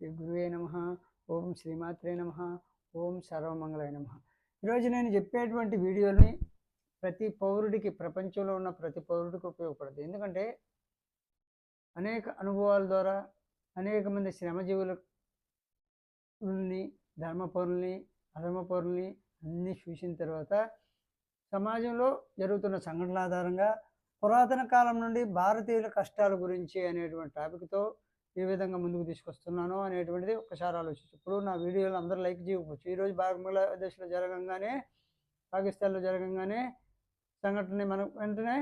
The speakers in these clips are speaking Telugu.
శ్రీ గురువే నమ. ఓం శ్రీమాత్రే నమ. ఓం సర్వమంగళాయ నమ. ఈరోజు నేను చెప్పేటువంటి వీడియోని ప్రతి పౌరుడికి ప్రపంచంలో ఉన్న ప్రతి పౌరుడికి ఉపయోగపడుతుంది ఎందుకంటే అనేక అనుభవాల ద్వారా అనేక మంది శ్రమజీవులని ధర్మ పౌరుల్ని అధర్మ పౌరుల్ని అన్నీ చూసిన తర్వాత సమాజంలో జరుగుతున్న సంఘటనల ఆధారంగా పురాతన కాలం నుండి భారతీయుల కష్టాల గురించి అనేటువంటి టాపిక్తో ఏ విధంగా ముందుకు తీసుకొస్తున్నానో అనేటువంటిది ఒకసారి ఆలోచించు. ఇప్పుడు నా వీడియోలు అందరూ లైక్ చేయకపోవచ్చు. ఈరోజు బంగ్లాదేశ్లో జరగంగానే పాకిస్తాన్లో జరగంగానే సంఘటన మనం వెంటనే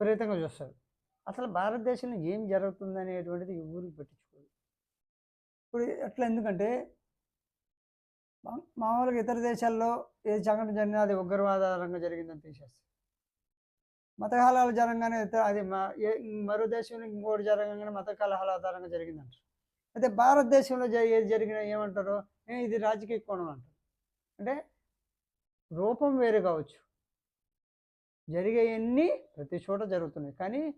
విపరీతంగా చూస్తారు. అసలు భారతదేశంలో ఏం జరుగుతుంది అనేటువంటిది ఊరికి పట్టించుకోదు ఇప్పుడు ఎట్లా ఎందుకంటే మా- మామూలుగా ఇతర దేశాల్లో ఏ సంఘటన జరిగినా అది ఉగ్రవాదారంగా జరిగిందని తీసేస్తారు. మత కలహాలు జరగగానే అది ఏ- మరో దేశంలో ఇంకోటి జరగగానే మత కలహాల ఆధారంగా జరిగిందంటారు అయితే భారతదేశంలో ఏది జరిగినా ఏమంటారు ఇది రాజకీయ కోణం అంటారు. అంటే రూపం వేరు కావచ్చు. జరిగేవన్నీ ప్రతి చోట జరుగుతున్నాయి. కానీ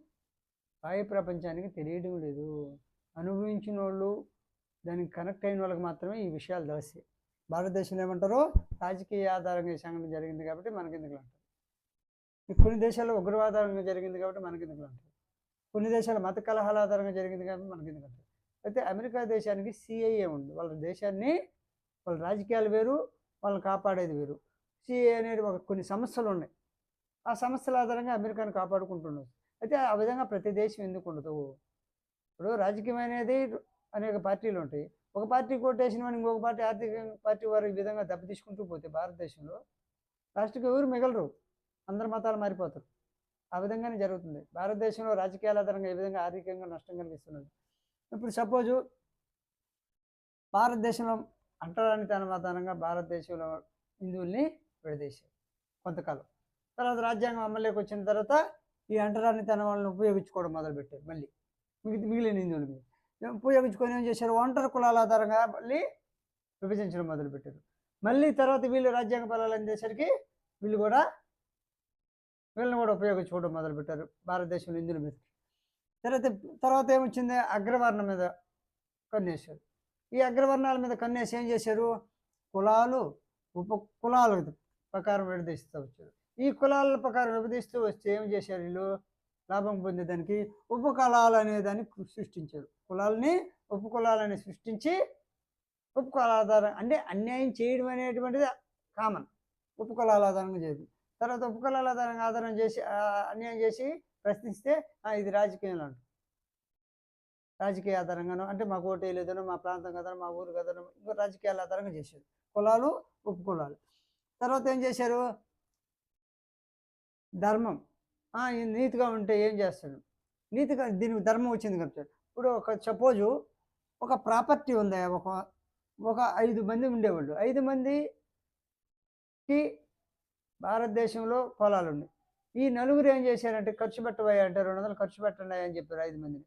బాహ్య ప్రపంచానికి తెలియడం లేదు. అనుభవించిన వాళ్ళు దానికి కనెక్ట్ అయిన వాళ్ళకి మాత్రమే ఈ విషయాలు తెలిసి. భారతదేశంలో ఏమంటారు రాజకీయ ఆధారంగా ఈ సంఘటన జరిగింది కాబట్టి మనకి ఎందుకు అంటారు? కొన్ని దేశాల్లో ఉగ్రవాదారంగా జరిగింది కాబట్టి మనకి ఎందుకు అంటారు? కొన్ని దేశాలు మత కలహాల ఆధారంగా జరిగింది కాబట్టి మనకి ఎందుకు అంటారు? అయితే అమెరికా దేశానికి సిఐఏ ఉంది. వాళ్ళ దేశాన్ని వాళ్ళ రాజకీయాలు వేరు వాళ్ళని కాపాడేది వేరు. సిఐఏ అనేది ఒక కొన్ని సమస్యలు ఉన్నాయి. ఆ సమస్యల ఆధారంగా అమెరికాను కాపాడుకుంటున్నారు అయితే ఆ విధంగా ప్రతి దేశం ఎందుకు ఉండదు? ఇప్పుడు రాజకీయం అనేది అనేక పార్టీలు ఉంటాయి. ఒక పార్టీ కొట్టేసిన వాడిని ఇంకొక పార్టీ ఆర్థిక పార్టీ వారు ఈ విధంగా దెబ్బతీసుకుంటూ పోతే భారతదేశంలో రాష్ట్రకు ఎవరు మిగలరు. అందరి మతాలు మారిపోతారు. ఆ విధంగానే జరుగుతుంది. భారతదేశంలో రాజకీయాల ఆధారంగా ఏ విధంగా ఆర్థికంగా నష్టం కలిగిస్తున్నది. ఇప్పుడు సపోజు భారతదేశంలో అంటరానితనం ఆధారంగా భారతదేశంలో హిందువుల్ని విడదీశారు కొంతకాలం. తర్వాత రాజ్యాంగం అమల్లోకి వచ్చిన తర్వాత ఈ అంటరానితనం వాళ్ళని ఉపయోగించుకోవడం మొదలుపెట్టారు మళ్ళీ. మిగిలిన హిందువుల మీద. ఉపయోగించుకొని ఏం చేశారు? ఒంటరి కులాల ఆధారంగా మళ్ళీ విభజించడం మొదలుపెట్టారు. మళ్ళీ తర్వాత వీళ్ళు రాజ్యాంగ బలాలు అందేసరికి వీళ్ళు కూడా వీళ్ళని కూడా ఉపయోగించుకోవడం మొదలుపెట్టారు భారతదేశంలో హిందువుల మీద. తర్వాత తర్వాత ఏమొచ్చింది? అగ్రవర్ణం మీద కన్నేశారు. ఈ అగ్రవర్ణాల మీద కన్నేసి ఏం చేశారు? కులాలు ఉప కులాల ప్రకారం విడదీస్తూ వచ్చారు. ఈ కులాల ప్రకారం విభజిస్తూ వస్తే ఏం చేశారు వీళ్ళు? లాభం పొందేదానికి ఉపకులాలు అనేదాన్ని సృష్టించారు. కులాలని ఉపకులాలని సృష్టించి ఉపకులాధారం అంటే అన్యాయం చేయడం అనేటువంటిది కామన్. ఉపకులాల ఆధారంగా చేయడం. తర్వాత ఉపకులాల ఆధారంగా ఆధారం చేసి అన్యాయం చేసి ప్రశ్నిస్తే ఇది రాజకీయంలో రాజకీయ ఆధారంగానో అంటే మాకు ఓటు లేదనో మా ప్రాంతం కదనో మా ఊరు కదనో ఇంకో రాజకీయాల ఆధారంగా చేశారు. కులాలు ఉపకులాలు. తర్వాత ఏం చేశారు? ధర్మం. నీతిగా ఉంటే ఏం చేస్తాడు? నీతిగా దీనికి ధర్మం వచ్చింది కాబట్టి. ఇప్పుడు ఒక సపోజు ఒక ప్రాపర్టీ ఉంది? ఒక ఒక ఐదు మంది ఉండేవాళ్ళు. ఐదు మందికి భారతదేశంలో పొలాలు ఉన్నాయి. ఈ నలుగురు ఏం చేశారంటే ఖర్చు పెట్టబోయా అంటే రెండు వందలు ఖర్చు పెట్టండి అని చెప్పారు ఐదు మందిని.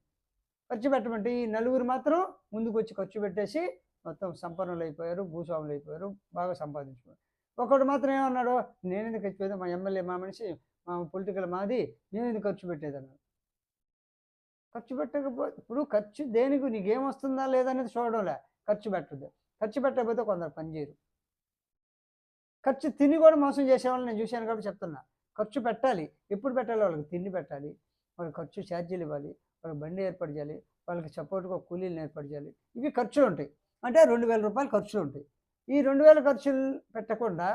ఖర్చు పెట్టమంటే ఈ నలుగురు మాత్రం ముందుకు వచ్చి ఖర్చు పెట్టేసి మొత్తం సంపన్నులు అయిపోయారు భూస్వాములు అయిపోయారు బాగా సంపాదించుకున్నారు. ఒకడు మాత్రం ఏమన్నాడు నేను ఎందుకు ఖర్చు పెడతా మా ఎమ్మెల్యే మా మనిషి మా పొలిటికల్ మాది నేను ఎందుకు ఖర్చు పెట్టేది అన్నాడు ఖర్చు పెట్టకపోతే ఇప్పుడు ఖర్చు దేనికి నీకేం వస్తుందా లేదా అనేది చూడడంలే. ఖర్చు పెట్టదు. ఖర్చు పెట్టకపోతే కొందరు పని చేయరు ఖర్చు తిని కూడా మోసం చేసేవాళ్ళని నేను చూశాను కాబట్టి చెప్తున్నా. ఖర్చు పెట్టాలి. ఎప్పుడు పెట్టాలి వాళ్ళకి తిండి పెట్టాలి. వాళ్ళకి ఖర్చు ఛార్జీలు ఇవ్వాలి. వాళ్ళకి బండి ఏర్పాటు చేయాలి. వాళ్ళకి సపోర్ట్గా కూలీలను ఏర్పాటు చేయాలి. ఇవి ఖర్చులు ఉంటాయి. అంటే రెండు వేల రూపాయలు ఖర్చులు ఉంటాయి. ఈ రెండు వేల ఖర్చులు పెట్టకుండా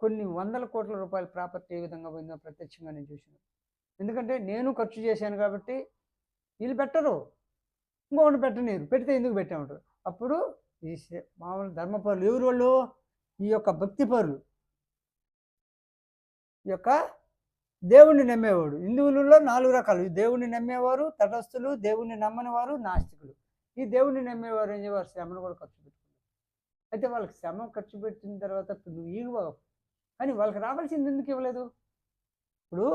కొన్ని వందల కోట్ల రూపాయల ప్రాపర్టీ ఏ విధంగా పోయిందో ప్రత్యక్షంగా నేను చూసాను ఎందుకంటే నేను ఖర్చు చేశాను కాబట్టి వీళ్ళు పెట్టరు. ఇంకొకటి పెట్టనీరు పెడితే ఎందుకు పెట్టామంటారు? అప్పుడు ఈ మామూలు ధర్మపరులు ఎవరు వాళ్ళు? ఈ యొక్క భక్తి పరులు. ఈ యొక్క దేవుణ్ణి నమ్మేవాడు. హిందువులలో నాలుగు రకాలు. దేవుణ్ణి నమ్మేవారు తటస్థులు దేవుణ్ణి నమ్మని వారు నాస్తికులు. ఈ దేవుణ్ణి నమ్మేవారు ఏం చేవారు? శ్రమను కూడా ఖర్చు పెట్టుకున్నారు. అయితే వాళ్ళకి శ్రమ ఖర్చు పెట్టిన తర్వాత నువ్వు ఈగవావు కానీ వాళ్ళకి రావాల్సింది ఎందుకు ఇవ్వలేదు? ఇప్పుడు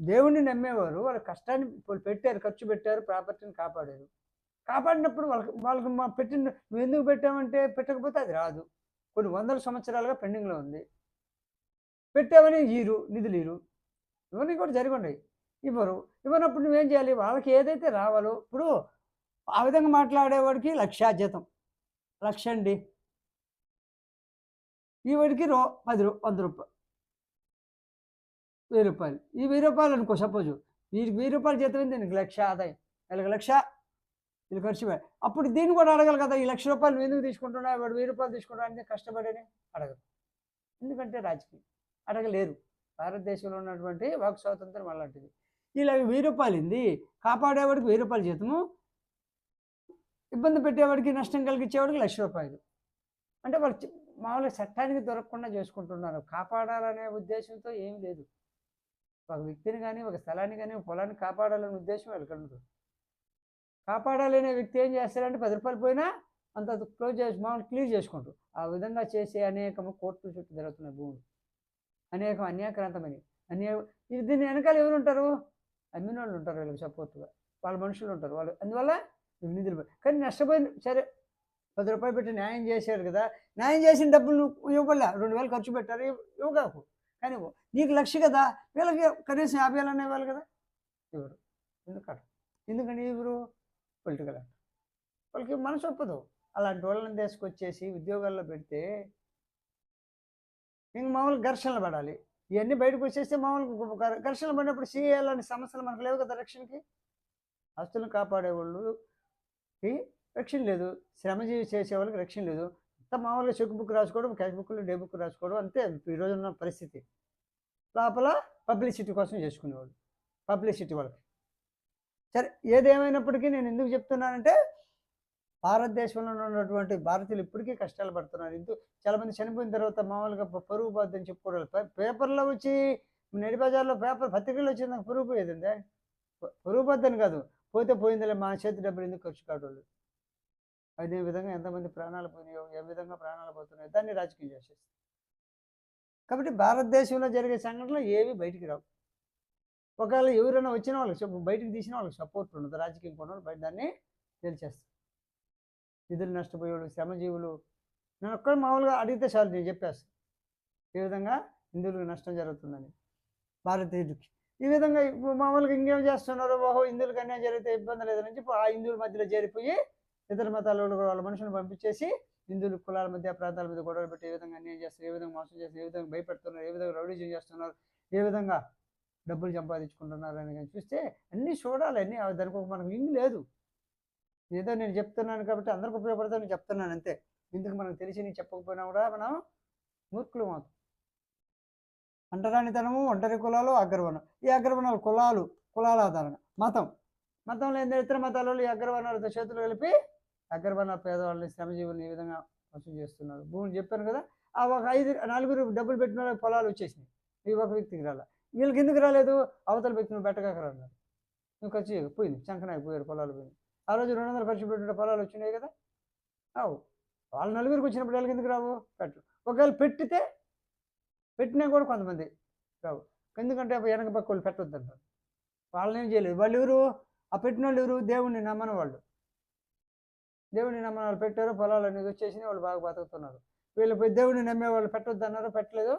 దేవుణ్ణి నమ్మేవారు వాళ్ళ కష్టాన్ని పెట్టారు ఖర్చు పెట్టారు ప్రాపర్టీని కాపాడారు. కాపాడినప్పుడు వాళ్ళకి వాళ్ళకి మా పెట్టిన నువ్వు ఎందుకు పెట్టామంటే పెట్టకపోతే అది రాదు. కొన్ని వందల సంవత్సరాలుగా పెండింగ్లో ఉంది. పెట్టావని ఈరు నిధులు ఈరు. ఇవన్నీ కూడా జరిగి ఉన్నాయి. ఇవ్వరు. ఇవ్వనప్పుడు నువ్వేం చేయాలి? వాళ్ళకి ఏదైతే రావాలో ఇప్పుడు ఆ విధంగా మాట్లాడేవాడికి లక్ష జీతం లక్ష అండి. ఈ వాడికి రో పది రూ వంద రూపాయలు వెయ్యి రూపాయలు. ఈ వెయ్యి రూపాయలు అనుకో సపోజ్. వీరికి వెయ్యి రూపాయలు జీతం ఏంది? దీనికి లక్ష ఆదాయం. వీళ్ళకి లక్ష వీళ్ళు ఖర్చు అప్పుడు దీన్ని కూడా అడగాలి కదా ఈ లక్ష రూపాయలు నువ్వు ఎందుకు తీసుకుంటున్నా వాడు వెయ్యి రూపాయలు తీసుకుంటా అంటే కష్టపడని అడగరు. ఎందుకంటే రాజకీయం. అడగలేరు. భారతదేశంలో ఉన్నటువంటి వాక్ స్వాతంత్రం అలాంటిది. ఇలా వెయ్యి రూపాయలు ఇంది కాపాడేవాడికి వెయ్యి రూపాయలు జీతము ఇబ్బంది పెట్టేవాడికి నష్టం కలిగించేవాడికి లక్ష రూపాయలు. అంటే వాళ్ళు మామూలుగా చట్టానికి దొరకకుండా చేసుకుంటున్నారు. కాపాడాలనే ఉద్దేశంతో ఏమీ లేదు. ఒక వ్యక్తిని కానీ ఒక స్థలాన్ని కానీ పొలాన్ని కాపాడాలనే ఉద్దేశం వాళ్ళకి కాపాడాలనే వ్యక్తి ఏం చేస్తారంటే పది రూపాయలు పోయినా అంత క్లోజ్ చేసి మామూలు క్లియర్ చేసుకుంటారు ఆ విధంగా చేసే అనేకము కోర్టు చుట్టూ జరుగుతున్నాయి భూములు. అనేకం అన్యాక్రాంతమని అన్యా ఇది దీని వెనకాల ఎవరు ఉంటారు? అమ్మిన వాళ్ళు ఉంటారు వీళ్ళకి సపోర్ట్గా. వాళ్ళ మనుషులు ఉంటారు. వాళ్ళు అందువల్ల నిధులు కానీ నష్టపోయిన సరే పది రూపాయలు పెట్టి న్యాయం చేశారు కదా న్యాయం చేసిన డబ్బులు నువ్వు ఇవ్వలే రెండు వేలు ఖర్చు పెట్టారు ఇవ్వగాకు కానీ నీకు లక్ష కదా వీళ్ళకి కనీసం యాభై వేలు అనేవాళ్ళు కదా? ఇవ్వరు ఎందుకంటే ఎందుకంటే ఇవ్వరు? పొలిటికల్ అంట వాళ్ళకి మనసు ఒప్పదు. అలాంటి వాళ్ళని తీసుకొచ్చేసి ఉద్యోగాల్లో పెడితే ఇంక మామూలు ఘర్షణలు పడాలి. ఇవన్నీ బయటకు వచ్చేస్తే మామూలు ఘర్షణలు పడినప్పుడు సీఏ లాంటి సమస్యలు మనకు లేవు కదా రక్షణకి. ఆస్తులను కాపాడేవాళ్ళుకి రక్షణ లేదు. శ్రమజీవి చేసే వాళ్ళకి రక్షణ లేదు. అంత మామూలుగా చెక్ బుక్ రాసుకోవడం క్యాష్ బుక్లు డే బుక్ రాసుకోవడం అంతే. ఈరోజు ఉన్న పరిస్థితి. లోపల పబ్లిసిటీ కోసం చేసుకునేవాళ్ళు. పబ్లిసిటీ వాళ్ళకి. సరే ఏదేమైనప్పటికీ నేను ఎందుకు చెప్తున్నానంటే భారతదేశంలో ఉన్నటువంటి భారతీయులు ఇప్పటికీ కష్టాలు పడుతున్నారు. ఇందు చాలామంది చనిపోయిన తర్వాత మామూలుగా పరుగు పోద్దని చెప్పుకోవడం పేపర్లో వచ్చి నెడి బజార్లో పేపర్ పత్రికల్లో వచ్చింది నాకు పరుగు పోయేదండి. పరుగు పోద్దని కాదు. పోతే పోయిందిలే మా చేతి డబ్బులు ఎందుకు ఖర్చు కావడం అదే విధంగా ఎంతమంది ప్రాణాలు పోయినాయో ఏ విధంగా ప్రాణాలు పోతున్నాయో దాన్ని రాజకీయం చేసేస్తుంది. కాబట్టి భారతదేశంలో జరిగే సంఘటనలు ఏవి బయటికి రావు. ఒకవేళ ఎవరైనా వచ్చిన వాళ్ళకి చెప్పు బయటికి తీసిన వాళ్ళకి సపోర్ట్ ఉండదు. రాజకీయం కొన్న బయట దాన్ని తెలిచేస్తారు నిధులు నష్టపోయేవాళ్ళు శ్రమజీవులు. నేను ఒక్కడ మామూలుగా అడిగితే చాలు నేను చెప్పేస్తాను ఈ విధంగా హిందువులకు నష్టం జరుగుతుందని. భారతీయుడికి ఈ విధంగా ఇప్పుడు మామూలుగా ఇంకేం చేస్తున్నారు ఓహో హిందువులకు అన్యాయం జరిగితే ఇబ్బంది లేదని చెప్పి ఆ హిందువుల మధ్యలో చేరిపోయి ఇతర మతాల వాళ్ళ మనుషులను పంపించేసి హిందువులు కులాల మధ్య ప్రాంతాల మీద గొడవలు పెట్టి ఏ విధంగా అన్యాయం చేస్తారు ఏ విధంగా మోసం చేస్తారు ఏ విధంగా భయపెడుతున్నారు ఏ విధంగా రౌడీజం చేస్తున్నారు ఏ విధంగా డబ్బులు సంపాదించుకుంటున్నారు అని కానీ చూస్తే అన్నీ చూడాలి అన్నీ దానికి ఒక మనకు లింక్ లేదు. ఏదో నేను చెప్తున్నాను కాబట్టి అందరికి ఉపయోగపడతాను చెప్తున్నాను అంతే. ఇందుకు మనకు తెలిసి నేను చెప్పకపోయినా కూడా మనం మూర్ఖులు మాత్రం అంటరానితనము ఒంటరి కులాలు అగ్రవర్ణం ఈ అగ్రవర్ణాలు కులాలు కులాల ఆధారణ మతం. మతంలో ఏంటంటే ఇతర మతాలలో ఈ అగ్రవర్ణాలతో చేతులు కలిపి అగ్రవర్ణ పేదవాళ్ళని శ్రమజీవులను ఈ విధంగా వసూలు చేస్తున్నారు. భూములు చెప్పాను కదా ఆ ఒక ఐదు నలుగురు డబ్బులు పెట్టిన పొలాలు వచ్చేసినాయి. ఈ ఒక వ్యక్తికి రాలా. వీళ్ళకి ఎందుకు రాలేదు? అవతల వ్యక్తి నువ్వు పెట్టకరాన్నారు నువ్వు ఖర్చు పోయింది. చంకనాకి పోయారు పొలాలు పోయింది. ఆ రోజు రెండు వందలు ఖర్చు పెట్టిన పొలాలు వచ్చినాయి కదా? అవు. వాళ్ళ నలుగురికి వచ్చినప్పుడు వాళ్ళకి ఎందుకు రావు? పెట్టు ఒకవేళ పెట్టితే పెట్టినా కూడా కొంతమంది రావు. ఎందుకంటే వెనక పక్క వాళ్ళు పెట్టొద్దు అంటారు వాళ్ళని ఏం చేయలేదు. వాళ్ళు ఎవరు? ఆ పెట్టిన వాళ్ళు ఎవరు? దేవుణ్ణి నమ్మని వాళ్ళు. దేవుడిని నమ్మని వాళ్ళు పెట్టారు. పొలాలు అనేది వచ్చేసి వాళ్ళు బాగా బతుకుతున్నారు. వీళ్ళు పోయి దేవుడిని నమ్మే వాళ్ళు పెట్టొద్దు అన్నారు పెట్టలేదు.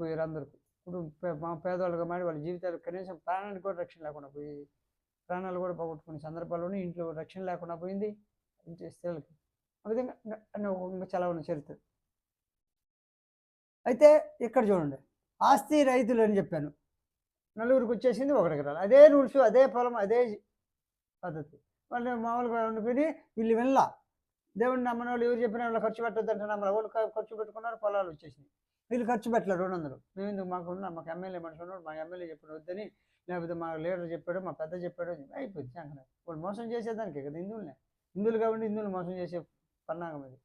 పోయారు అందరికి ఇప్పుడు మా పేదవాళ్ళుగా మాడి వాళ్ళ జీవితాలు కనీసం ప్రాణానికి కూడా రక్షణ లేకుండా పోయి ప్రాణాలు కూడా పోగొట్టుకునే సందర్భాల్లోనే ఇంట్లో రక్షణ లేకుండా పోయింది. ఇంటి స్త్రీలకి ఆ విధంగా ఇంకా చాలా ఉన్న చరిత్ర. అయితే ఇక్కడ చూడండి. ఆస్తి రైతులు అని చెప్పాను. నలుగురికి వచ్చేసింది ఒకటికి రాలి అదే రూల్స్ అదే పొలం అదే పద్ధతి. వాళ్ళు మామూలుగా వండుకొని వీళ్ళు వినలా. దేవుడిని నమ్మని వాళ్ళు ఎవరు చెప్పిన వాళ్ళు ఖర్చు పెట్టొద్దు అంటే వాళ్ళు ఖర్చు పెట్టుకున్నారు పొలాలు వచ్చేసినాయి. వీళ్ళు ఖర్చు పెట్టలేదు రెండు వందలు మేము ఎందుకు మాకు ఉన్న మాకు ఎమ్మెల్యే మనిషి ఉన్నాడు మా ఎమ్మెల్యే చెప్పాడు వద్దని లేకపోతే మా లీడర్ చెప్పాడు మా పెద్ద చెప్పాడు అని చెప్పి అయిపోయింది సంకన వాళ్ళు మోసం చేసేదానికి కదా హిందువులనే. హిందువులు కాబట్టి హిందువులు మోసం చేసే పన్నాగం అది.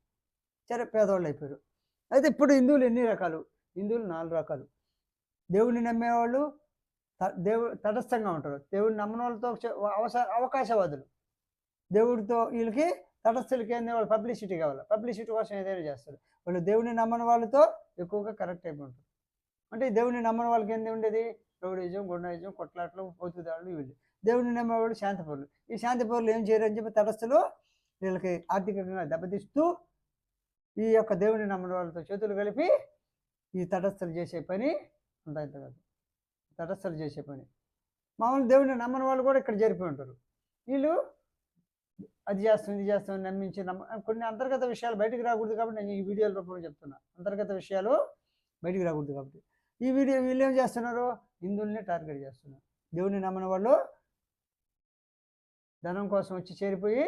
సరే పేదవాళ్ళు అయిపోయారు. అయితే ఇప్పుడు హిందువులు ఎన్ని రకాలు? హిందువులు నాలుగు రకాలు. దేవుడిని నమ్మేవాళ్ళు త- దేవు తటస్థంగా ఉంటారు. దేవుడిని నమ్మని వాళ్ళతో చ- అవకాశవాదులు. దేవుడితో వీళ్ళకి తటస్థులకి ఏంది వాళ్ళు పబ్లిసిటీ కావాలి. పబ్లిసిటీ కోసం ఏదైనా చేస్తారు. వాళ్ళు దేవుని నమ్మని వాళ్ళతో ఎక్కువగా కరెక్ట్ అయిపోయి ఉంటారు అంటే దేవుని నమ్మని వాళ్ళకి ఏంది ఉండేది? రౌడీజం గుండాయిజం కొట్లాట్లు పోతుదాళ్ళు వీళ్ళు దేవుని నమ్మేవాళ్ళు శాంతిపౌరులు. ఈ శాంతిపౌరులు ఏం చేయరు అని చెప్పి తటస్థులు వీళ్ళకి ఆర్థికంగా దెబ్బతీస్తూ ఈ యొక్క దేవుని నమ్మని వాళ్ళతో చేతులు కలిపి ఈ తటస్థులు చేసే పని అంత ఇంత కాదు. తటస్థులు చేసే పని. మామూలు దేవుని నమ్మని వాళ్ళు కూడా ఇక్కడ చేరిపోయి ఉంటారు. వీళ్ళు అది చేస్తాం ఇది చేస్తామని నమ్మించి నమ్మ కొన్ని అంతర్గత విషయాలు బయటకు రాకూడదు కాబట్టి నేను ఈ వీడియోల రూపంలో చెప్తున్నా. అంతర్గత విషయాలు బయటికి రాకూడదు కాబట్టి. ఈ వీడియో వీళ్ళు ఏం చేస్తున్నారు? హిందువుల్ని టార్గెట్ చేస్తున్నారు. దేవుని నమ్మని వాళ్ళు ధనం కోసం వచ్చి చేరిపోయి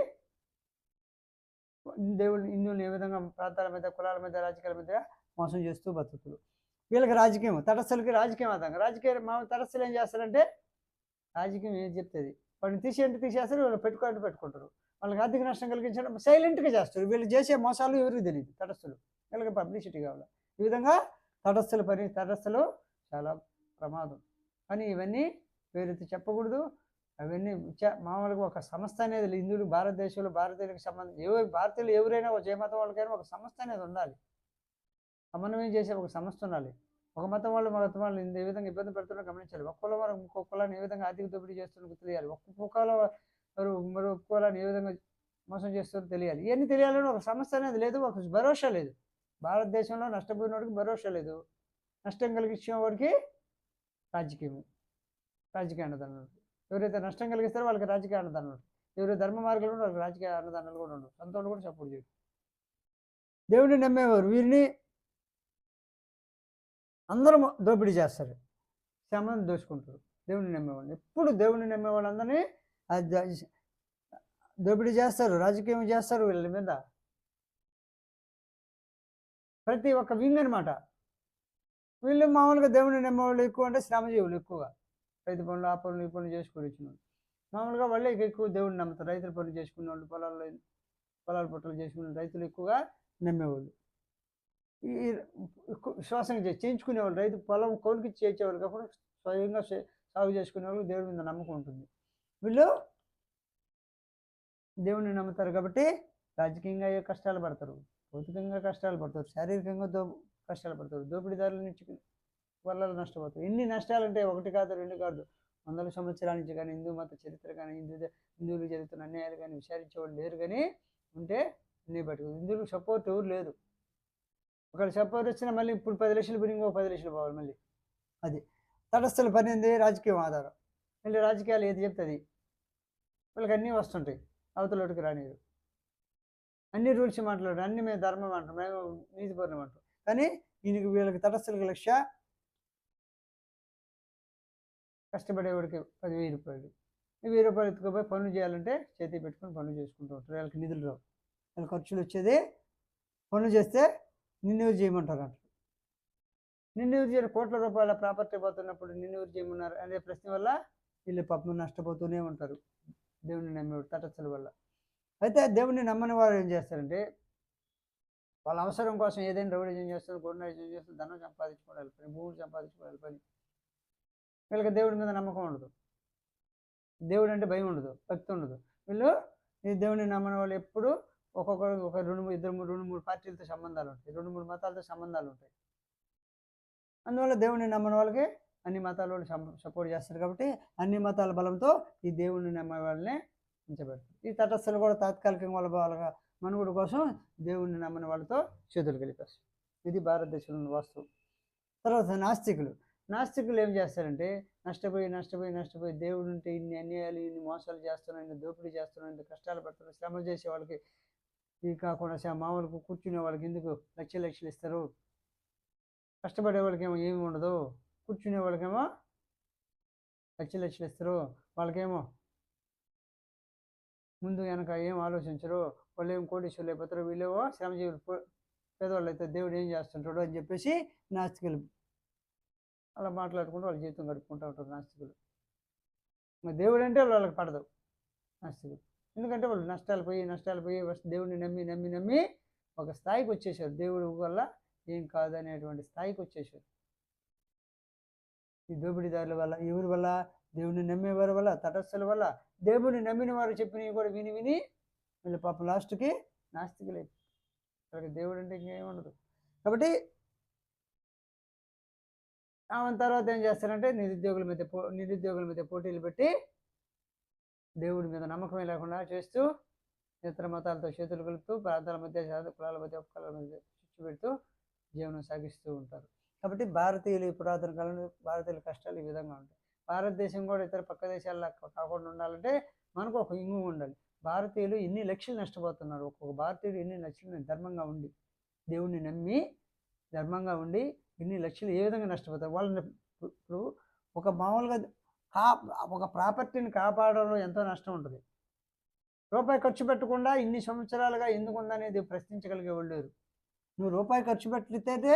దేవుని హిందువులు ఏ విధంగా ప్రాంతాల మీద కులాల మీద రాజకీయాల మీద మోసం చేస్తూ బతుకులు వీళ్ళకి రాజకీయం తటస్థలకి రాజకీయం అర్థం. రాజకీయ మా తటస్థలు ఏం చేస్తారంటే రాజకీయం ఏం చెప్తుంది? వాడిని తీసేయంటే తీసేస్తారు వీళ్ళు పెట్టుకోవాలంటే పెట్టుకుంటారు. వాళ్ళకి ఆర్థిక నష్టం కలిగించడం సైలెంట్గా చేస్తారు. వీళ్ళు చేసే మోసాలు ఎవరికి తెలియదు తటస్థులు. వీళ్ళకి పబ్లిసిటీ కావాలి. ఈ విధంగా తటస్థుల పని తటస్థులు చాలా ప్రమాదం. కానీ ఇవన్నీ వేరైతే చెప్పకూడదు. అవన్నీ మామూలుగా ఒక సంస్థ అనేది హిందువులు భారతదేశంలో భారతీయులకు సంబంధం ఏ భారతీయులు ఎవరైనా ఒక జయ మతం వాళ్ళకైనా ఒక సంస్థ అనేది ఉండాలి. సమన్వయం చేసే ఒక సంస్థ ఉండాలి. ఒక మతం వాళ్ళు మతం వాళ్ళు ఏ విధంగా ఇబ్బంది పెడుతున్నారో గమనించాలి. ఒక్క కులం వారు ఇంకో కులాన్ని ఏ విధంగా ఆర్థిక దోపిడీ చేస్తున్నట్టు తెలియాలి ఒక్క కులం వారు మరో ఒప్పుకోవాలని ఏ విధంగా మోసం చేస్తారో తెలియాలి. ఇవన్నీ తెలియాలని ఒక సమస్య అనేది లేదు ఒక భరోసా లేదు. భారతదేశంలో నష్టపోయినోడికి భరోసా లేదు. నష్టం కలిగించిన వాడికి రాజకీయం రాజకీయ అన్నదానం ఎవరైతే నష్టం కలిగిస్తారో వాళ్ళకి రాజకీయ అన్నదానం ఎవరు ధర్మ మార్గాలు వాళ్ళకి రాజకీయ అన్నదానాలు కూడా ఉండవు. సంతోడు కూడా సపోర్ట్ చేయరు. దేవుడిని నమ్మేవారు. వీరిని అందరూ దోపిడీ చేస్తారు. శ్రమను దోచుకుంటారు. దేవుడిని నమ్మేవాళ్ళు ఎప్పుడు దేవుడిని నమ్మేవాళ్ళందరినీ దోపిడీ చేస్తారు రాజకీయం చేస్తారు వీళ్ళ మీద. ప్రతి ఒక్క వింగ్ అనమాట వీళ్ళు మామూలుగా దేవుడిని నమ్మేవాళ్ళు ఎక్కువ అంటే శ్రమజీవులు ఎక్కువగా. రైతు పనులు ఆ పనులు ఈ పనులు చేసుకొని వచ్చిన వాళ్ళు. మామూలుగా వాళ్ళే ఎక్కువ దేవుడిని నమ్ముతారు. రైతుల పనులు చేసుకునే వాళ్ళు పొలాల్లో పొలాల పొట్టలు చేసుకునే రైతులు ఎక్కువగా నమ్మేవాళ్ళు. ఈ ఎక్కువ చేయించుకునేవాళ్ళు. రైతు పొలం కొనుక్కి చేసేవాళ్ళు కాకుండా స్వయంగా సాగు చేసుకునే వాళ్ళు దేవుడి మీద నమ్మకం ఉంటుంది. వీళ్ళు దేవుణ్ణి నమ్ముతారు కాబట్టి రాజకీయంగా కష్టాలు పడతారు? భౌతికంగా కష్టాలు పడతారు. శారీరకంగా దో కష్టాలు పడతారు. దోపిడీదారుల నుంచి వల్ల నష్టపోతారు ఎన్ని నష్టాలు అంటే ఒకటి కాదు రెండు కాదు. వందల సంవత్సరాల నుంచి కానీ హిందూ మత చరిత్ర కానీ హిందూ హిందువులు జరుగుతున్న అన్యాయాలు కానీ విచారించేవాళ్ళు లేరు కానీ ఉంటే అన్నీ బట్టి హిందువులకు సపోర్ట్ ఎవరు లేదు. ఒకవేళ సపోర్ట్ వచ్చినా మళ్ళీ ఇప్పుడు పది లక్షలు పోయి ఇంకో పది లక్షలు పోవాలి మళ్ళీ. అది తటస్థల పని రాజకీయం ఆధారం. మళ్ళీ రాజకీయాలు ఏది చెప్తుంది? వీళ్ళకి అన్నీ వస్తుంటాయి అవతలకి రానియరు అన్ని రూల్స్ మాట్లాడు అన్ని మేము ధర్మం అంటాం. మేము నీతిపూర్ణం అంటాం. కానీ ఈయనకి వీళ్ళకి తటస్థులకి లక్ష కష్టపడేవాడికి పదివేలు రూపాయలు. ఈ వెయ్యి రూపాయలు ఎత్తుకుపోయి పనులు చేయాలంటే చేతి పెట్టుకొని పనులు చేసుకుంటూ ఉంటారు. వాళ్ళకి నిధులు రావు. వాళ్ళ ఖర్చులు వచ్చేది పనులు చేస్తే నిన్నెవరు చేయమంటారు అంటారు నిన్నెవరు చేయడం కోట్ల రూపాయల ప్రాపర్టీ పోతున్నప్పుడు నిన్నెవరు చేయమన్నారు అనే ప్రశ్న వల్ల వీళ్ళు పాపం నష్టపోతూనే ఉంటారు. దేవుని నమ్మేవాడు తటస్థుల వల్ల. అయితే దేవుణ్ణి నమ్మని వారు ఏం చేస్తారంటే వాళ్ళ అవసరం కోసం ఏదైనా రౌడీజం చేస్తారు గోడనైజం చేస్తారు ధనం సంపాదించుకోవాలి పని భూములు సంపాదించుకోవాలి పని. వీళ్ళకి దేవుడి మీద నమ్మకం ఉండదు. దేవుడు అంటే భయం ఉండదు భక్తి ఉండదు. వీళ్ళు ఈ దేవుడిని నమ్మని వాళ్ళు ఎప్పుడు ఒక్కొక్కరు ఒక రెండు మూడు ఇద్దరు మూడు రెండు మూడు పార్టీలతో సంబంధాలు ఉంటాయి. రెండు మూడు మతాలతో సంబంధాలు ఉంటాయి. అందువల్ల దేవుడిని నమ్మని వాళ్ళకి అన్ని మతాల వాళ్ళు సపోర్ట్ చేస్తారు కాబట్టి అన్ని మతాల బలంతో ఈ దేవుడిని నమ్మే వాళ్ళనే ఉంచబెడతారు. ఈ తటస్థులు కూడా తాత్కాలికంగా వాళ్ళ వాళ్ళ మనుగుడు కోసం దేవుడిని నమ్మని వాళ్ళతో చేతులు కలిపేస్తారు. ఇది భారతదేశంలో వాస్తవం తర్వాత నాస్తికులు. నాస్తికులు ఏం చేస్తారంటే నష్టపోయి నష్టపోయి నష్టపోయి దేవుడు ఉంటే ఇన్ని అన్యాయాలు ఇన్ని మోసాలు చేస్తున్నాడు ఇన్ని దోపిడీ చేస్తున్నాడు ఇన్ని కష్టాలు పడుతున్నాడు శ్రమ చేసే వాళ్ళకి ఇవి కాకుండా మామూలుగా కూర్చునే వాళ్ళకి ఎందుకు లక్ష లక్షలు ఇస్తారు? కష్టపడే వాళ్ళకేమో ఏమి ఉండదు. కూర్చునే వాళ్ళకేమో లక్ష లక్షలు ఇస్తారు. వాళ్ళకేమో ముందు వెనక ఏం ఆలోచించరు. వాళ్ళు ఏం కోటీశ్వరులు అయిపోతారు వీళ్ళేమో శ్రమజీవులు పేదవాళ్ళు అయితే దేవుడు ఏం చేస్తుంటాడు అని చెప్పేసి నాస్తికులు. అలా మాట్లాడుకుంటూ వాళ్ళ జీవితం గడుపుకుంటూ ఉంటారు నాస్తికులు. దేవుడు అంటే వాళ్ళకి పడదు నాస్తికులు. ఎందుకంటే వాళ్ళు నష్టాలు పోయి నష్టాలు పోయి దేవుడిని నమ్మి నమ్మి నమ్మి ఒక స్థాయికి వచ్చేసారు. దేవుడు వల్ల ఏం కాదు అనేటువంటి స్థాయికి వచ్చేసారు. ఈ దోపిడీదారుల వల్ల ఎవరి వల్ల? దేవుని నమ్మేవారి వల్ల తటస్థుల వల్ల. దేవుడిని నమ్మిన వారు చెప్పినవి కూడా విని విని వీళ్ళు పాపం లాస్ట్కి నాస్తికలేదు అయిపోయారు దేవుడు అంటే ఇంకేముండదు కాబట్టి ఆమె తర్వాత ఏం చేస్తారంటే నిరుద్యోగుల మీద పో నిరుద్యోగుల మీద పోటీలు పెట్టి దేవుడి మీద నమ్మకమే లేకుండా చేస్తూ ఇతర మతాలతో చేతులు కలుపుతూ ప్రాంతాల మధ్య కులాల మధ్య కులాల మధ్య చిచ్చు పెడుతూ జీవనం సాగిస్తూ ఉంటారు. కాబట్టి భారతీయులు ఈ పురాతన కాలంలో భారతీయుల కష్టాలు ఈ విధంగా ఉంటాయి. భారతదేశం కూడా ఇతర పక్క దేశాల్లో కాకుండా ఉండాలంటే మనకు ఒక ఇంగు ఉండాలి. భారతీయులు ఎన్ని లక్షలు నష్టపోతున్నారు? ఒక్కొక్క భారతీయుడు ఎన్ని లక్షలు ధర్మంగా ఉండి దేవుణ్ణి నమ్మి ధర్మంగా ఉండి ఇన్ని లక్షలు ఏ విధంగా నష్టపోతారు? వాళ్ళని ఇప్పుడు ఒక మామూలుగా కా ఒక ప్రాపర్టీని కాపాడడంలో ఎంతో నష్టం ఉంటుంది. రూపాయి ఖర్చు పెట్టకుండా ఇన్ని సంవత్సరాలుగా ఎందుకు ఉందనేది ప్రశ్నించగలిగే వాళ్ళు లేరు. నువ్వు రూపాయి ఖర్చు పెట్టితే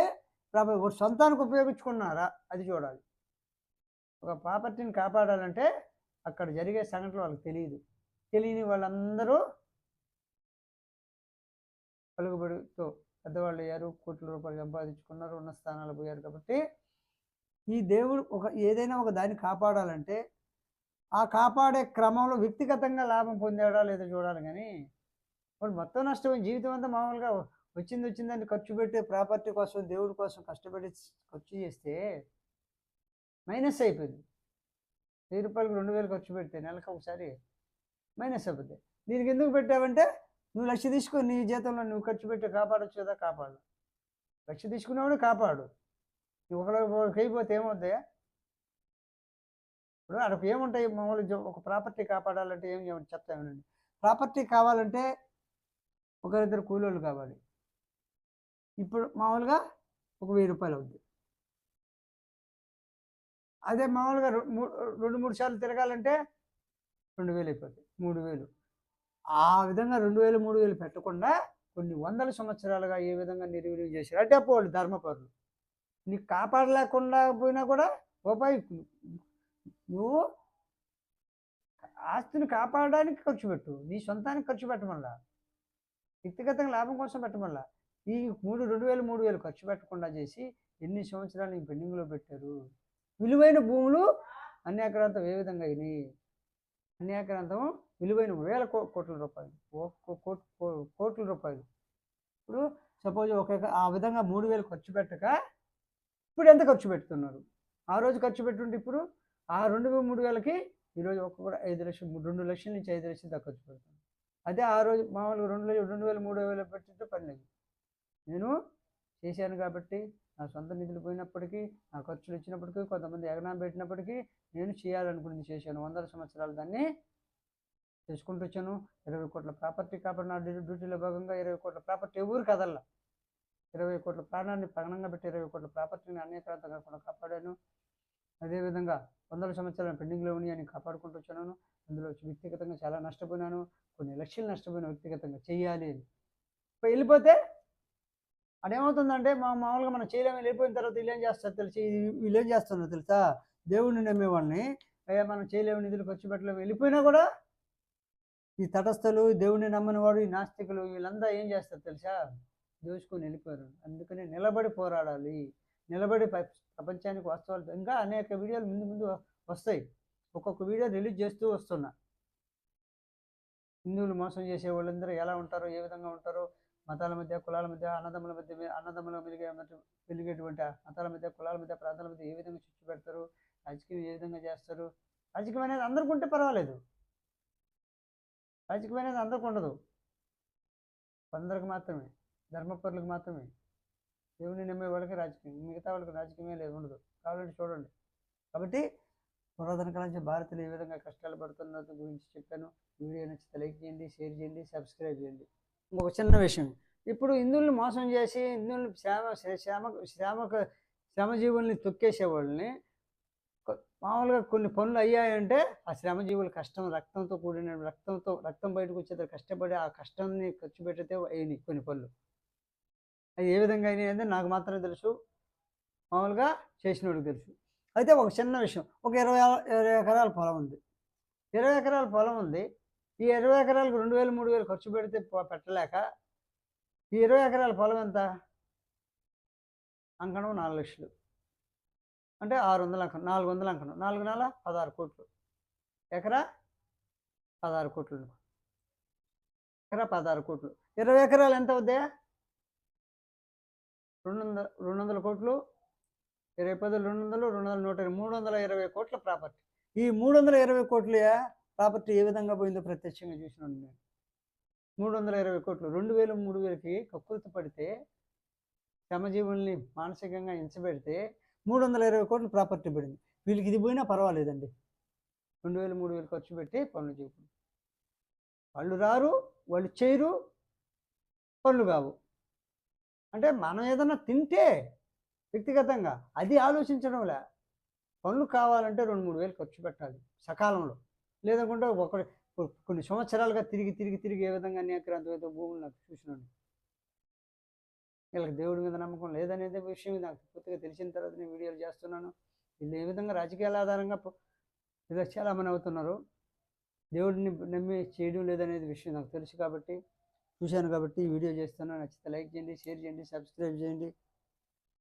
ప్రాపర్ ఒక సొంతానికి ఉపయోగించుకున్నారా? అది చూడాలి. ఒక ప్రాపర్టీని కాపాడాలంటే అక్కడ జరిగే సంఘటనలు వాళ్ళకి తెలియదు. తెలియని వాళ్ళందరూ పలుకుబడితో పెద్దవాళ్ళు అయ్యారు కోట్ల రూపాయలు సంపాదించుకున్నారు ఉన్న స్థానాలు పోయారు కాబట్టి ఈ దేవుడు ఒక ఏదైనా ఒక దాన్ని కాపాడాలంటే ఆ కాపాడే క్రమంలో వ్యక్తిగతంగా లాభం పొందాడా లేదో చూడాలి కానీ వాడు మొత్తం నష్టం జీవితం అంతా మామూలుగా వచ్చింది వచ్చిందని ఖర్చు పెట్టే ప్రాపర్టీ కోసం దేవుడి కోసం కష్టపడి ఖర్చు చేస్తే మైనస్ అయిపోయింది. వెయ్యి రూపాయలకు రెండు వేలు ఖర్చు పెడితే నెలకు ఒకసారి మైనస్ అయిపోద్ది. దీనికి ఎందుకు పెట్టావంటే నువ్వు లక్ష తీసుకొని నీ జీతంలో నువ్వు ఖర్చు పెట్టి కాపాడొచ్చు కదా కాపాడు. లక్ష తీసుకునేవాడు కాపాడు. నువ్వు ఒకరికి అయిపోతే ఏమవుతాయి ఇప్పుడు అక్కడ ఏముంటాయి? మామూలు ఒక ప్రాపర్టీ కాపాడాలంటే ఏం చేయమంటే చెప్తా ఏమనండి ప్రాపర్టీ కావాలంటే ఒకరిద్దరు కూలోళ్ళు కావాలి. ఇప్పుడు మామూలుగా ఒక వెయ్యి రూపాయలు అవుద్ది. అదే మామూలుగా మూ- రెండు మూడు సార్లు తిరగాలంటే రెండు వేలు అయిపోతుంది మూడు వేలు. ఆ విధంగా రెండు వేలు మూడు వేలు పెట్టకుండా కొన్ని వందల సంవత్సరాలుగా ఏ విధంగా నిర్వీర్యం చేశారు? అంటే అప్పుడు వాళ్ళు ధర్మపరులు. నీకు కాపాడలేకుండా పోయినా కూడా రూపాయి నువ్వు ఆస్తిని కాపాడడానికి ఖర్చు పెట్టు. నీ సొంతానికి ఖర్చు పెట్టమల్లా. వ్యక్తిగతంగా లాభం కోసం పెట్టమల్లా. ఈ మూడు రెండు వేలు మూడు వేలు ఖర్చు పెట్టకుండా చేసి ఎన్ని సంవత్సరాలు ఈ పెండింగ్లో పెట్టారు? విలువైన భూములు అన్యాక్రాంతం ఏ విధంగా అయినాయి? అన్యాక్రాంతం విలువైన వేల కో కోట్ల రూపాయలు. కోట్ల రూపాయలు. ఇప్పుడు సపోజ్ ఒక ఆ విధంగా మూడు వేలు ఖర్చు పెట్టక ఇప్పుడు ఎంత ఖర్చు పెడుతున్నారు? ఆ రోజు ఖర్చు పెట్టుంటే ఇప్పుడు ఆ రెండు వేల మూడు వేలకి ఈరోజు ఒక్కొక్క ఐదు లక్షలు రెండు లక్షల నుంచి ఐదు లక్షల దాకా ఖర్చు పెడుతుంది అదే ఆ రోజు మామూలుగా రెండు లక్షలు రెండు వేలు మూడు వేలు పెట్టింటే పని లేదు నేను చేశాను కాబట్టి నా సొంత నిధులు పోయినప్పటికీ నా ఖర్చులు ఇచ్చినప్పటికీ కొంతమంది ఎగనాం పెట్టినప్పటికీ నేను చేయాలనుకుని చేశాను. వందల సంవత్సరాలు దాన్ని చేసుకుంటూ వచ్చాను. ఇరవై కోట్ల ప్రాపర్టీ కాబట్టి నా డ్యూటీలో భాగంగా ఇరవై కోట్ల ప్రాపర్టీ ఎవరు కదల్లా. ఇరవై కోట్ల ప్రాణాన్ని పగనంగా పెట్టి ఇరవై కోట్ల ప్రాపర్టీని అనేకాంతం కాకుండా కాపాడాను. అదేవిధంగా వందల సంవత్సరాల పెండింగ్లో ఉన్నాయి అని కాపాడుకుంటూ వచ్చాను. అందులో వ్యక్తిగతంగా చాలా నష్టపోయినాను. కొన్ని లక్షలు నష్టపోయిన వ్యక్తిగతంగా చేయాలి అని. వెళ్ళిపోతే అదేమవుతుందంటే మా మామూలుగా మనం చేయలేము వెళ్ళిపోయిన తర్వాత వీళ్ళు ఏం చేస్తారు తెలిసి? వీళ్ళు ఏం చేస్తున్నారు తెలుసా? దేవుడిని నమ్మే వాళ్ళని అయ్యా మనం చేయలేము నిధులు ఖర్చు పెట్టలేము. వెళ్ళిపోయినా కూడా ఈ తటస్థులు దేవుడిని నమ్మని వాడు ఈ నాస్తికులు వీళ్ళంతా ఏం చేస్తారు తెలుసా? దోచుకొని వెళ్ళిపోయారు. అందుకని నిలబడి పోరాడాలి. నిలబడి ప్రపంచానికి వాస్తవాలు ఇంకా అనేక వీడియోలు ముందు ముందు వస్తాయి. ఒక్కొక్క వీడియో రిలీజ్ చేస్తూ వస్తున్నా. హిందువులు మోసం చేసే వాళ్ళందరూ ఎలా ఉంటారో? ఏ విధంగా ఉంటారో? మతాల మధ్య కులాల మధ్య అన్నదమ్ముల మధ్య అన్నదమ్ముల మెలిగే వెలిగేటువంటి మతాల మధ్య కులాల మధ్య ప్రాంతాల మధ్య ఏ విధంగా చిచ్చు పెడతారు? రాజకీయం ఏ విధంగా చేస్తారు? రాజకీయం అనేది అందరికి ఉంటే పర్వాలేదు. రాజకీయం అనేది అందరికి ఉండదు. కొందరికి మాత్రమే ధర్మపరులకు మాత్రమే. దేవుని నమ్మే వాళ్ళకి రాజకీయం మిగతా వాళ్ళకి రాజకీయమే లేదు ఉండదు. కావాలంటే చూడండి. కాబట్టి పురాతన కాలం నుంచి భారతీయులు ఏ విధంగా కష్టాలు పడుతున్న గురించి చెప్పాను. వీడియో నచ్చితే లైక్ చేయండి షేర్ చేయండి సబ్స్క్రైబ్ చేయండి. ఒక చిన్న విషయం. ఇప్పుడు హిందువుల్ని మోసం చేసి హిందువుల్ని శ్యామ శ్రమ శ్యామకు శ్రమజీవుల్ని తొక్కేసేవాళ్ళని మామూలుగా కొన్ని పనులు అయ్యాయంటే ఆ శ్రమజీవుల కష్టం రక్తంతో కూడిన రక్తంతో రక్తం బయటకు వచ్చేది కష్టపడి ఆ కష్టాన్ని ఖర్చు పెట్టితే అయినాయి కొన్ని పనులు. అది ఏ విధంగా అయినాయి అంటే నాకు మాత్రమే తెలుసు. మామూలుగా చేసినోడికి తెలుసు. అయితే ఒక చిన్న విషయం. ఒక ఇరవై ఇరవై ఎకరాల పొలం ఉంది. ఇరవై ఎకరాల పొలం ఉంది. ఈ ఇరవై ఎకరాలకు రెండు వేలు మూడు వేలు ఖర్చు పెడితే పెట్టలేక ఈ ఇరవై ఎకరాల పొలం ఎంత? అంకణం నాలుగు లక్షలు. అంటే ఆరు వందల అంకణం నాలుగు వందల అంకణం. నాలుగు నెల పదహారు కోట్లు. ఎకరా పదహారు కోట్లు ఎకరా పదహారు కోట్లు. ఇరవై ఎకరాలు ఎంత అవుతాయా రెండు వందల రెండు వందల కోట్లు. ఇరవై పదులు రెండు వందలు రెండు వందల నూట ఇరవై మూడు వందల ఇరవై కోట్ల ప్రాపర్టీ. ఈ మూడు వందల ఇరవై కోట్లు ప్రాపర్టీ ఏ విధంగా పోయిందో ప్రత్యక్షంగా చూసినాను నేను. మూడు వందల ఇరవై కోట్లు. రెండు వేలు మూడు వేలకి కక్కుర్తి పడితే శ్రమజీవుల్ని మానసికంగా హింసపెడితే మూడు వందల ఇరవై కోట్లు ప్రాపర్టీ పడింది. వీళ్ళకి ఇది పోయినా పర్వాలేదండి. రెండు వేలు మూడు వేలు ఖర్చు పెట్టి పనులు చేయకుండా వాళ్ళు రారు వాళ్ళు చేయరు పనులు కావు. అంటే మనం ఏదన్నా తింటే వ్యక్తిగతంగా అది ఆలోచించడంలే. పనులు కావాలంటే రెండు మూడు వేలు ఖర్చు పెట్టాలి సకాలంలో. లేదనుకుంటే ఒక కొన్ని సంవత్సరాలుగా తిరిగి తిరిగి తిరిగి ఏ విధంగా అనేకరాంత భూములు నాకు చూసినాను వీళ్ళకి దేవుడి మీద నమ్మకం లేదనేది విషయం నాకు పూర్తిగా తెలిసిన తర్వాత నేను వీడియోలు చేస్తున్నాను. వీళ్ళు ఏ విధంగా రాజకీయాల ఆధారంగా ఇలా చాలామంది అవుతున్నారు. దేవుడిని నమ్మి చేయడం లేదనేది విషయం నాకు తెలుసు కాబట్టి చూశాను కాబట్టి ఈ వీడియో చేస్తున్నాను. నచ్చితే లైక్ చేయండి షేర్ చేయండి సబ్స్క్రైబ్ చేయండి.